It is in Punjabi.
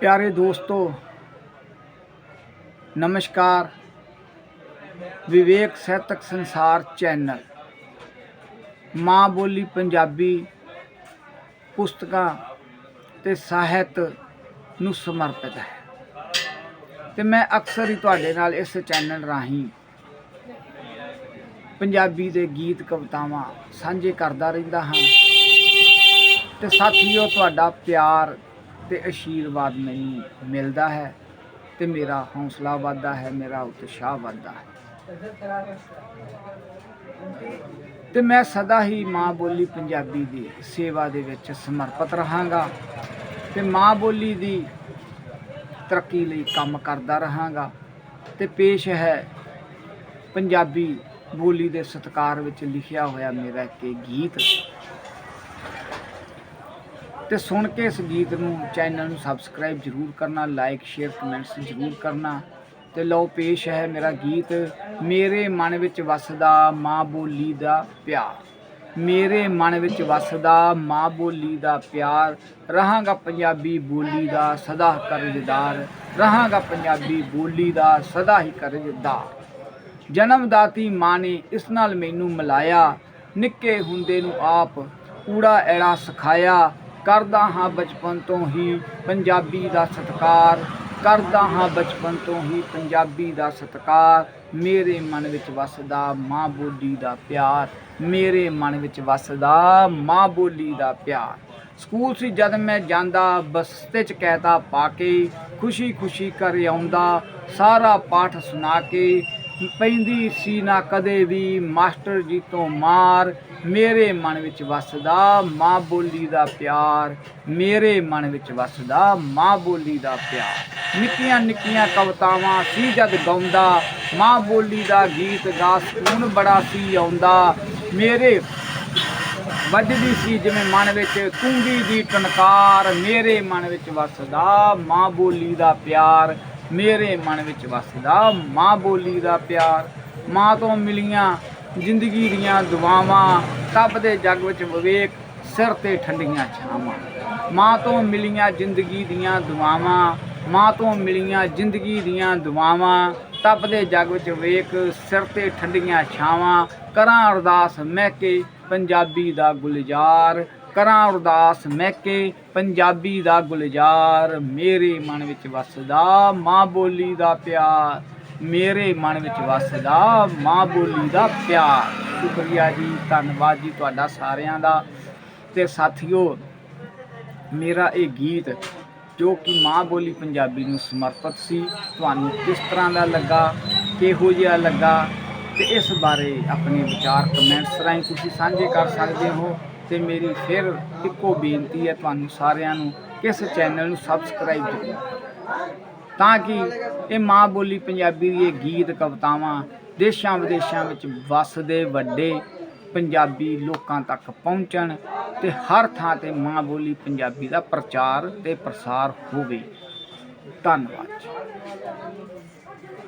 ਪਿਆਰੇ ਦੋਸਤੋ, ਨਮਸਕਾਰ। ਵਿਵੇਕ ਸਾਹਿਤਕ ਸੰਸਾਰ ਚੈਨਲ। ਮਾਂ ਬੋਲੀ ਪੰਜਾਬੀ ਪੁਸਤਕਾਂ ਤੇ ਸਾਹਿਤ ਨੂੰ ਸਮਰਪਿਤ ਹੈ। ਤੇ ਮੈਂ ਅਕਸਰ ਹੀ ਤੁਹਾਡੇ ਨਾਲ ਇਸ ਚੈਨਲ ਰਾਹੀਂ ਪੰਜਾਬੀ ਦੇ ਗੀਤ, ਕਵਿਤਾਵਾਂ ਸਾਂਝੇ ਕਰਦਾ ਰਹਿੰਦਾ ਹਾਂ। ਤੇ ਸਾਥੀਓ, ਤੁਹਾਡਾ ਪਿਆਰ ਤੇ ਆਸ਼ੀਰਵਾਦ ਮੈਨੂੰ ਮਿਲਦਾ ਹੈ ਤੇ ਮੇਰਾ ਹੌਸਲਾ ਵੱਧਦਾ ਹੈ, ਮੇਰਾ ਉਤਸ਼ਾਹ ਵੱਧਦਾ ਹੈ। ਤੇ ਮੈਂ ਸਦਾ ਹੀ ਮਾਂ ਬੋਲੀ ਪੰਜਾਬੀ ਦੀ ਸੇਵਾ ਦੇ ਵਿੱਚ ਸਮਰਪਿਤ ਰਹਾਂਗਾ ਤੇ ਮਾਂ ਬੋਲੀ ਦੀ ਤਰੱਕੀ ਲਈ ਕੰਮ ਕਰਦਾ ਰਹਾਂਗਾ ਤੇ ਪੇਸ਼ ਹੈ ਪੰਜਾਬੀ ਬੋਲੀ ਦੇ ਸਤਕਾਰ ਵਿੱਚ ਲਿਖਿਆ ਹੋਇਆ ਮੇਰਾ ਇੱਕ ਇਹ ਗੀਤ। ਤੇ ਸੁਣ ਕੇ ਇਸ ਗੀਤ ਨੂੰ ਚੈਨਲ ਨੂੰ ਸਬਸਕ੍ਰਾਈਬ ਜਰੂਰ ਕਰਨਾ ਲਾਈਕ ਸ਼ੇਅਰ ਕਮੈਂਟਸ ਜਰੂਰ ਕਰਨਾ। ਤੇ ਲਓ, ਪੇਸ਼ ਹੈ ਮੇਰਾ ਗੀਤ, ਮੇਰੇ ਮਨ ਵਿੱਚ ਵਸਦਾ ਮਾਂ ਬੋਲੀ ਦਾ ਪਿਆਰ। ਮੇਰੇ ਮਨ ਵਿੱਚ ਵਸਦਾ ਮਾਂ ਬੋਲੀ ਦਾ ਪਿਆਰ। ਰਹਾਂਗਾ ਪੰਜਾਬੀ ਬੋਲੀ ਦਾ ਸਦਾ ਕਰਜ਼ਦਾਰ। ਰਹਾਂਗਾ ਪੰਜਾਬੀ ਬੋਲੀ ਦਾ ਸਦਾ ਹੀ ਕਰਜ਼ਦਾਰ। ਜਨਮਦਾਤੀ ਮਾਂ ਨੇ ਇਸ ਨਾਲ ਮੈਨੂੰ ਮਿਲਾਇਆ। ਨਿੱਕੇ ਹੁੰਦੇ ਨੂੰ ਆਪ ਊੜਾ ਐੜਾ ਸਿਖਾਇਆ। ਕਰਦਾ ਹਾਂ ਬਚਪਨ ਤੋਂ ਹੀ ਪੰਜਾਬੀ ਦਾ ਸਤਕਾਰ, ਕਰਦਾ ਹਾਂ ਬਚਪਨ ਤੋਂ ਹੀ ਪੰਜਾਬੀ ਦਾ ਸਤਕਾਰ। ਮੇਰੇ ਮਨ ਵਿੱਚ ਵਸਦਾ ਮਾਂ ਬੋਲੀ ਦਾ ਪਿਆਰ, ਮੇਰੇ ਮਨ ਵਿੱਚ ਵਸਦਾ ਮਾਂ ਬੋਲੀ ਦਾ ਪਿਆਰ। ਸਕੂਲ ਸੀ ਜਦ ਮੈਂ ਜਾਂਦਾ, ਬਸਤੇ ਚ ਕਹਿਤਾ ਪਾ ਕੇ ਖੁਸ਼ੀ ਖੁਸ਼ੀ ਕਰ ਆਉਂਦਾ, ਸਾਰਾ ਪਾਠ ਸੁਣਾ ਕੇ ਪੈਂਦੀ ਸੀ ਨਾ ਕਦੇ ਵੀ, ਮਾਸਟਰ ਜੀ ਤੋਂ ਮਾਰ, ਮੇਰੇ ਮਨ ਵਿੱਚ ਵਸਦਾ ਮਾਂ ਬੋਲੀ ਦਾ ਪਿਆਰ, ਮੇਰੇ ਮਨ ਵਿੱਚ ਵਸਦਾ ਮਾਂ ਬੋਲੀ ਦਾ ਪਿਆਰ। ਨਿੱਕੀਆਂ ਨਿੱਕੀਆਂ ਕਵਤਾਵਾਂ ਸੀ ਜਦ ਗਾਉਂਦਾ, ਮਾਂ ਬੋਲੀ ਦਾ ਗੀਤ ਗਾ ਸਕੂਨ ਬੜਾ ਸੀ ਆਉਂਦਾ। ਮੇਰੇ ਵੱਜਦੀ ਸੀ ਜਿਵੇਂ ਮਨ ਵਿੱਚ ਕੁੰਗੀ ਦੀ ਟਨਕਾਰ ਮੇਰੇ ਮਨ ਵਿੱਚ ਵਸਦਾ ਮਾਂ ਬੋਲੀ ਦਾ ਪਿਆਰ। ਮੇਰੇ ਮਨ ਵਿੱਚ ਵਸਦਾ, ਮਾਂ ਬੋਲੀ ਦਾ ਪਿਆਰ। ਮਾਂ ਤੋਂ ਮਿਲੀਆਂ ਜ਼ਿੰਦਗੀ ਦੀਆਂ ਦੁਆਵਾਂ ਤਪ ਦੇ ਜੱਗ ਵਿੱਚ ਵਿਵੇਕ, ਸਿਰ ਤੇ ਠੰਡੀਆਂ ਛਾਵਾਂ। ਮਾਂ ਤੋਂ ਮਿਲੀਆਂ ਜ਼ਿੰਦਗੀ ਦੀਆਂ ਦੁਆਵਾਂ, ਮਾਂ ਤੋਂ ਮਿਲੀਆਂ ਜ਼ਿੰਦਗੀ ਦੀਆਂ ਦੁਆਵਾਂ ਤਪ ਦੇ ਜੱਗ ਵਿੱਚ ਵੇਖ ਸਿਰ ਤੇ ਠੰਡੀਆਂ ਛਾਵਾਂ। ਕਰਾਂ ਅਰਦਾਸ ਮੈਂ ਕੇ ਪੰਜਾਬੀ ਦਾ ਗੁਲਜ਼ਾਰ। ਕਰਾਂ ਅਰਦਾਸ, ਮੈਂ ਕੇ ਪੰਜਾਬੀ ਦਾ ਗੁਲਜ਼ਾਰ ਮੇਰੇ ਮਨ ਵਿੱਚ ਵਸਦਾ, ਮਾਂ ਬੋਲੀ ਦਾ ਪਿਆਰ ਮੇਰੇ ਮਨ ਵਿੱਚ ਵਸਦਾ, ਮਾਂ ਬੋਲੀ ਦਾ ਪਿਆਰ। ਸ਼ੁਕਰੀਆ ਜੀ, ਧੰਨਵਾਦ ਜੀ ਤੁਹਾਡਾ ਸਾਰਿਆਂ ਦਾ। ਤੇ ਸਾਥੀਓ, ਮੇਰਾ ਇਹ ਗੀਤ ਜੋ ਕਿ ਮਾਂ ਬੋਲੀ ਪੰਜਾਬੀ ਨੂੰ ਸਮਰਪਿਤ ਸੀ, ਤੁਹਾਨੂੰ ਕਿਸ ਤਰ੍ਹਾਂ ਦਾ ਲੱਗਾ, ਕਿਹੋ ਜਿਹਾ ਲੱਗਾ, ਤੇ ਇਸ ਬਾਰੇ ਆਪਣੇ ਵਿਚਾਰ ਕਮੈਂਟਸ ਰਾਹੀਂ ਤੁਸੀਂ ਸਾਂਝੇ ਕਰ ਸਕਦੇ ਹੋ। ਤੇ ਮੇਰੀ ਫਿਰ ਇੱਕੋ ਬੇਨਤੀ ਹੈ ਤੁਹਾਨੂੰ ਸਾਰਿਆਂ ਨੂੰ ਕਿ ਇਸ ਚੈਨਲ ਨੂੰ ਸਬਸਕ੍ਰਾਈਬ ਕਰੋ। ਤਾਂ ਕਿ ਇਹ ਮਾਂ ਬੋਲੀ ਪੰਜਾਬੀ ਦੀ ਇਹ ਗੀਤ ਕਵਿਤਾਵਾਂ ਦੇਸ਼ਾਂ ਵਿਦੇਸ਼ਾਂ ਵਿੱਚ ਵੱਸਦੇ ਵੱਡੇ ਪੰਜਾਬੀ ਲੋਕਾਂ ਤੱਕ ਪਹੁੰਚਣ ਤੇ ਹਰ ਥਾਂ ਤੇ ਮਾਂ ਬੋਲੀ ਪੰਜਾਬੀ ਦਾ ਪ੍ਰਚਾਰ ਤੇ ਪ੍ਰਸਾਰ ਹੋਵੇ। ਧੰਨਵਾਦ ਜੀ।